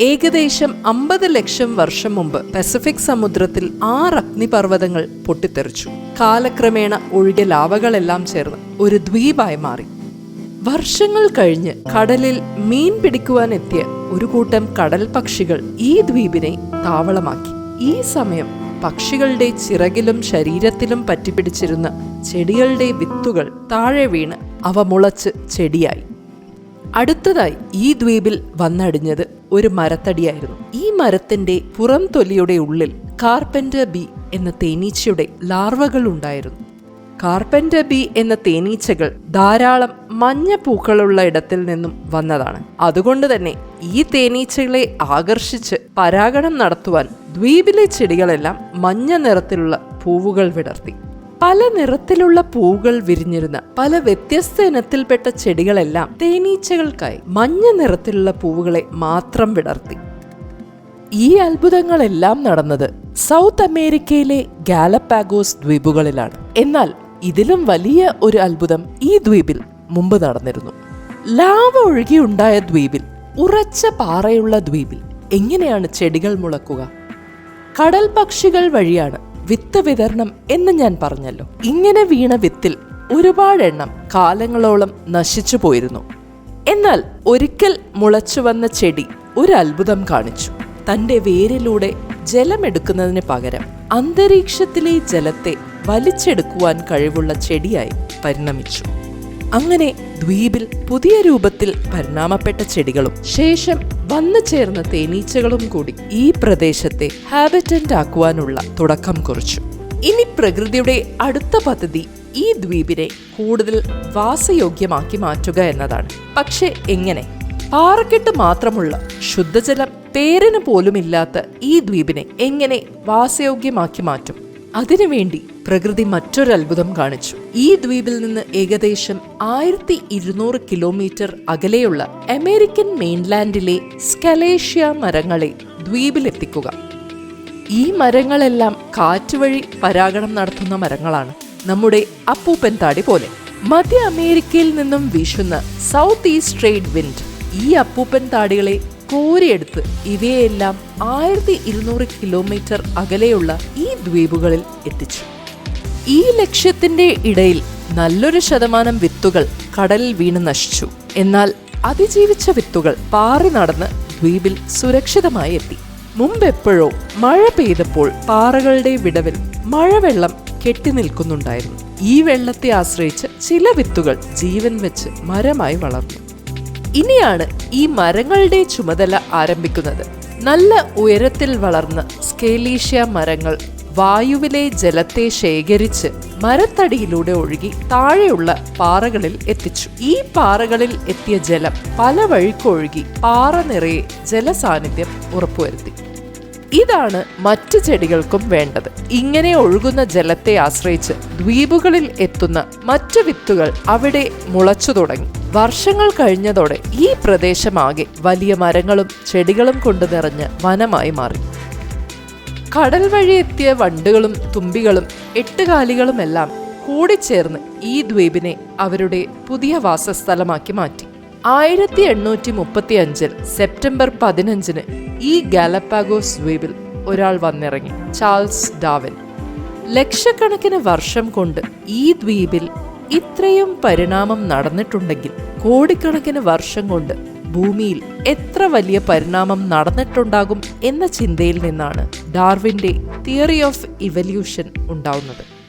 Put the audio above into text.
ഏകദേശം അമ്പത് ലക്ഷം വർഷം മുമ്പ് പസഫിക് സമുദ്രത്തിൽ ആറ് അഗ്നിപർവതങ്ങൾ പൊട്ടിത്തെറിച്ചു. കാലക്രമേണ ഒഴുകിയ ലാവകളെല്ലാം ചേർന്ന് ഒരു ദ്വീപായി മാറി. വർഷങ്ങൾ കഴിഞ്ഞ് കടലിൽ മീൻ പിടിക്കുവാൻ എത്തിയ ഒരു കൂട്ടം കടൽ പക്ഷികൾ ഈ ദ്വീപിനെ താവളമാക്കി. ഈ സമയം പക്ഷികളുടെ ചിറകിലും ശരീരത്തിലും പറ്റിപ്പിടിച്ചിരുന്ന ചെടികളുടെ വിത്തുകൾ താഴെ വീണ് അവ മുളച്ച് ചെടിയായി. അടുത്തതായി ഈ ദ്വീപിൽ വന്നടിഞ്ഞത് ഒരു മരത്തടിയായിരുന്നു. ഈ മരത്തിന്റെ പുറം തൊലിയുടെ ഉള്ളിൽ കാർപ്പന്റർ ബി എന്ന തേനീച്ചയുടെ ലാർവകൾ ഉണ്ടായിരുന്നു. കാർപ്പന്റർ ബി എന്ന തേനീച്ചകൾ ധാരാളം മഞ്ഞ പൂക്കളുള്ള ഇടത്തിൽ നിന്നും വന്നതാണ്. അതുകൊണ്ട് തന്നെ ഈ തേനീച്ചകളെ ആകർഷിച്ച് പരാഗണം നടത്തുവാൻ ദ്വീപിലെ ചെടികളെല്ലാം മഞ്ഞ നിറത്തിലുള്ള പൂവുകൾ വിടർത്തി. പല നിറത്തിലുള്ള പൂകൾ വിരിഞ്ഞിരുന്ന പല വ്യത്യസ്ത ഇനത്തിൽപ്പെട്ട ചെടികളെല്ലാം തേനീച്ചകൾക്കായി മഞ്ഞ നിറത്തിലുള്ള പൂവുകളെ മാത്രം വിടർത്തി. ഈ അത്ഭുതങ്ങളെല്ലാം നടന്നത് സൗത്ത് അമേരിക്കയിലെ ഗാലപ്പാഗോസ് ദ്വീപുകളിലാണ്. എന്നാൽ ഇതിലും വലിയ ഒരു അത്ഭുതം ഈ ദ്വീപിൽ മുമ്പ് നടന്നിരുന്നു. ലാവ ഒഴുകിയുണ്ടായ ദ്വീപിൽ ഉറച്ച പാറയുള്ള ദ്വീപിൽ എങ്ങനെയാണ് ചെടികൾ മുളക്കുക? കടൽ പക്ഷികൾ വഴിയാണ് വിത്ത് വിതരണം എന്ന് ഞാൻ പറഞ്ഞല്ലോ. ഇങ്ങനെ വീണ വിത്തിൽ ഒരുപാടെണ്ണം കാലങ്ങളോളം നശിച്ചു പോയിരുന്നു. എന്നാൽ ഒരിക്കൽ മുളച്ചു വന്ന ചെടി ഒരു അത്ഭുതം കാണിച്ചു. തന്റെ വേരിലൂടെ ജലമെടുക്കുന്നതിന് പകരം അന്തരീക്ഷത്തിലെ ജലത്തെ വലിച്ചെടുക്കുവാൻ കഴിവുള്ള ചെടിയായി പരിണമിച്ചു. അങ്ങനെ ദ്വീപിൽ പുതിയ രൂപത്തിൽ പരിണാമപ്പെട്ട ചെടികളും ശേഷം വന്നു ചേർന്ന തേനീച്ചകളും കൂടി ഈ പ്രദേശത്തെ ഹാബിറ്റന്റ് ആക്കുവാനുള്ള തുടക്കം കുറിച്ചു. ഇനി പ്രകൃതിയുടെ അടുത്ത പദ്ധതി ഈ ദ്വീപിനെ കൂടുതൽ വാസയോഗ്യമാക്കി മാറ്റുക എന്നതാണ്. പക്ഷെ എങ്ങനെ? പാറക്കെട്ട് മാത്രമുള്ള ശുദ്ധജലം പേരിന് പോലുമില്ലാത്ത ഈ ദ്വീപിനെ എങ്ങനെ വാസയോഗ്യമാക്കി മാറ്റും? അതിനുവേണ്ടി പ്രകൃതി മറ്റൊരു അത്ഭുതം കാണിച്ചു. ഈ ദ്വീപിൽ നിന്ന് ഏകദേശം ആയിരത്തി ഇരുന്നൂറ് കിലോമീറ്റർ അകലെയുള്ള അമേരിക്കൻ മെയിൻലാൻഡിലെ സ്കലേഷ്യ മരങ്ങളെ ദ്വീപിലെത്തിക്കുക. ഈ മരങ്ങളെല്ലാം കാറ്റുവഴി പരാഗണം നടത്തുന്ന മരങ്ങളാണ്. നമ്മുടെ അപ്പൂപ്പൻ താടി പോലെ. മധ്യ അമേരിക്കയിൽ നിന്നും വീശുന്ന സൗത്ത് ഈസ്റ്റ് ട്രേഡ് വിൻഡ് ഈ അപ്പൂപ്പൻ താടികളെ കോരിയെടുത്ത് ഇവയെല്ലാം ആയിരത്തി ഇരുന്നൂറ് കിലോമീറ്റർ അകലെയുള്ള ഈ ദ്വീപുകളിൽ എത്തിച്ചു. ഈ ലക്ഷ്യത്തിന്റെ ഇടയിൽ നല്ലൊരു ശതമാനം വിത്തുകൾ കടലിൽ വീണ് നശിച്ചു. എന്നാൽ അതിജീവിച്ച വിത്തുകൾ പാറി നടന്ന് ദ്വീപിൽ സുരക്ഷിതമായി എത്തി. മുമ്പെപ്പോഴോ മഴ പെയ്തപ്പോൾ പാറകളുടെ വിടവിൽ മഴവെള്ളം കെട്ടി നിൽക്കുന്നുണ്ടായിരുന്നു. ഈ വെള്ളത്തെ ആശ്രയിച്ച് ചില വിത്തുകൾ ജീവൻ വെച്ച് മരമായി വളർന്നു. ഇനിയാണ് ഈ മരങ്ങളുടെ ചുമതല ആരംഭിക്കുന്നത്. നല്ല ഉയരത്തിൽ വളർന്ന സ്കേലീഷ്യ മരങ്ങൾ വായുവിലെ ജലത്തെ ശേഖരിച്ച് മരത്തടിയിലൂടെ ഒഴുകി താഴെയുള്ള പാറകളിൽ എത്തിച്ചു. ഈ പാറകളിൽ എത്തിയ ജലം പല വഴിക്കൊഴുകി പാറ നിറയെ ജലസാന്നിധ്യം ഉറപ്പുവരുത്തി. ഇതാണ് മറ്റു ചെടികൾക്കും വേണ്ടത്. ഇങ്ങനെ ഒഴുകുന്ന ജലത്തെ ആശ്രയിച്ച് ദ്വീപുകളിൽ എത്തുന്ന മറ്റു വിത്തുകൾ അവിടെ മുളച്ചു തുടങ്ങി. വർഷങ്ങൾ കഴിഞ്ഞതോടെ ഈ പ്രദേശമാകെ വലിയ മരങ്ങളും ചെടികളും കൊണ്ട് നിറഞ്ഞ് വനമായി മാറി. കടൽ വഴി എത്തിയ വണ്ടുകളും തുമ്പികളും എട്ടുകാലികളുമെല്ലാം കൂടിച്ചേർന്ന് ഈ ദ്വീപിനെ അവരുടെ പുതിയ വാസസ്ഥലമാക്കി മാറ്റി. ആയിരത്തി എണ്ണൂറ്റി മുപ്പത്തി അഞ്ചിൽ സെപ്റ്റംബർ പതിനഞ്ചിന് ഈ ഗാലപ്പാഗോസ് ദ്വീപിൽ ഒരാൾ വന്നിറങ്ങി ചാൾസ് ഡാവിൻ. ലക്ഷക്കണക്കിന് വർഷം കൊണ്ട് ഈ ദ്വീപിൽ ഇത്രയും പരിണാമം നടന്നിട്ടുണ്ടെങ്കിൽ കോടിക്കണക്കിന് വർഷം കൊണ്ട് ഭൂമിയിൽ എത്ര വലിയ പരിണാമം നടന്നിട്ടുണ്ടാകും എന്ന ചിന്തയിൽ നിന്നാണ് ഡാർവിന്റെ തിയറി ഓഫ് ഇവല്യൂഷൻ ഉണ്ടാവുന്നത്.